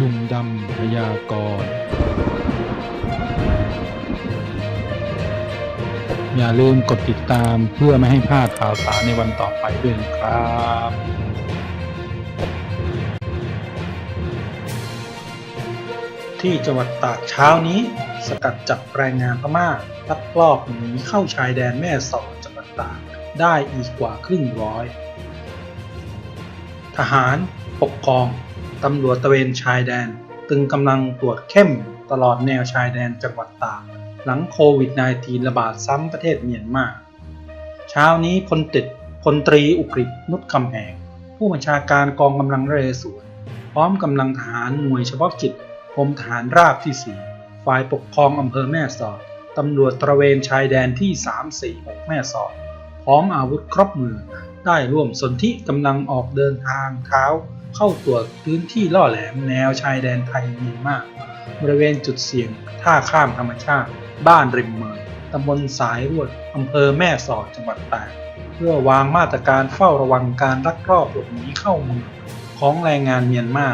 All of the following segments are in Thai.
ลุงดำพยากรณ์อย่าลืมกดติดตามเพื่อไม่ให้พลาดข่าวสารในวันต่อไปด้วยนะครับที่จังหวัดตากเช้านี้ สกัดจับแรงงานพม่าลักลอบหนีเข้าชายแดนแม่สอดจังหวัดตากได้อีกกว่าครึ่งร้อย ทหาร ปกครอง ตำรวจตะเวนชายแดน ตึงกำลังตรวจเข้มตลอดแนวชายแดนจังหวัดตากหลังโควิด -19 ระบาดซ้ำประเทศเมียนมา เช้านี้พลติดพลตรีอุกฤษนุชคำแหง ผู้บัญชาการกองกำลังเรศวรพร้อมกำลังทหารหน่วยเฉพาะกิจกรมทหารราบที่ 4 ฝ่ายปกครองอำเภอแม่สอดตำรวจตระเวนชายแดนที่ 346 แม่สอด พร้อมอาวุธครบมือได้ร่วมสนธิกำลังออกเดินทางเท้า เข้าตรวจพื้นที่ล่อแหลมแนวชายแดนไทยเมียนมาบริเวณจุดเสี่ยงท่าข้ามธรรมชาติ บ้านริมเมยตำบลสายรวดอำเภอแม่สอดจังหวัดตากเพื่อวางมาตรการเฝ้าระวังการลักลอบหลบหนีเข้าเมืองของแรงงานเมียนมา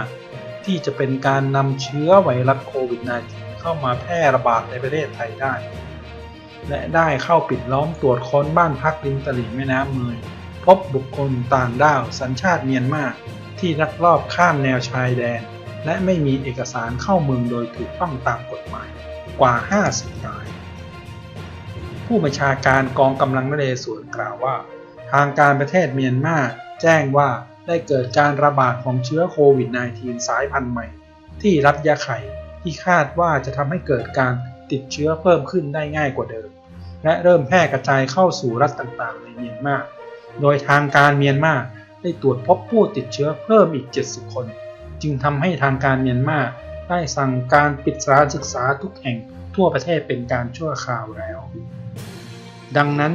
ที่จะเป็นการนำเชื้อไวรัสโควิด -19 เข้ามาแพร่ระบาดในประเทศไทยได้ และได้เข้าปิดล้อมตรวจค้นบ้านพักริมตลิ่งแม่น้ำเมย พบบุคคลต่างด้าวสัญชาติเมียนมา ที่ลักลอบข้ามแนวชายแดน และไม่มีเอกสารเข้าเมืองโดยถูกต้องตามกฎหมายกว่า 50 ราย ผู้บัญชาการกองกำลังนเรศวรกล่าวว่า ทางการประเทศเมียนมาแจ้งว่าได้เกิดการระบาดของเชื้อโควิด -19 สายพันธุ์ใหม่ ที่รัฐยะไข่ที่คาดว่าจะทำให้เกิดการติดเชื้อเพิ่มขึ้นได้ง่ายกว่าเดิม และเริ่มแพร่กระจายเข้าสู่รัฐต่างๆ ในเมียนมา โดยทางการเมียนมา ได้ตรวจพบผู้ติดเชื้อเพิ่มอีก 70 คน จึงทำให้ทางการเมียนมาได้สั่งการปิดสถานศึกษาทุกแห่งทั่วประเทศเป็นการชั่วคราวแล้ว ดังนั้น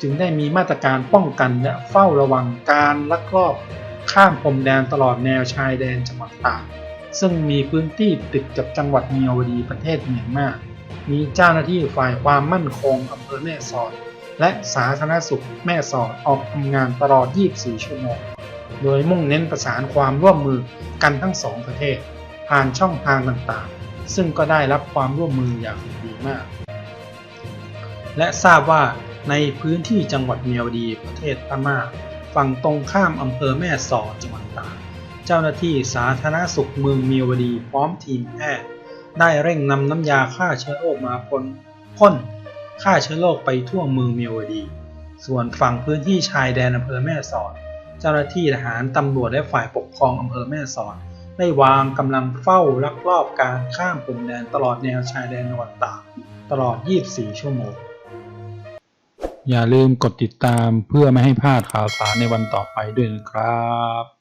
จึงได้มีมาตรการป้องกันและเฝ้าระวังการลักลอบข้ามพรมแดนตลอดแนวชายแดนจังหวัดตากซึ่งมีพื้นที่ติดกับจังหวัดเมียวดีประเทศเมียนมา มีเจ้าหน้าที่ฝ่ายความมั่นคงอำเภอแม่สอด และสาธารณสุขแม่สอดออกทำงานตลอด 24 ชั่วโมง โดยมุ่งเน้นประสานความร่วมมือกันทั้งสองประเทศ ผ่านช่องทางต่างๆ ซึ่งก็ได้รับความร่วมมืออย่างดีมาก และทราบว่าในพื้นที่จังหวัดเมียวดีประเทศพม่าฝั่งตรงข้ามอำเภอแม่สอดจังหวัดตากเจ้าหน้าที่สาธารณสุขเมืองเมียวดีพร้อมทีมแพทย์ได้เร่งนำน้ำยาฆ่าเชื้อโรคมาพ่นพ่น ฆ่าเชื้อโรคไปทั่วเมืองเมียวดี ส่วนฝั่งพื้นที่ชายแดนอำเภอแม่สอด เจ้าหน้าที่ทหารตำรวจและฝ่ายปกครองอำเภอแม่สอด ได้วางกำลังเฝ้าลักลอบการข้ามพรมแดนตลอดแนวชายแดนจังหวัดตากตลอด 24 ชั่วโมง อย่าลืมกดติดตามเพื่อไม่ให้พลาดข่าวสารในวันต่อไปด้วยนะครับ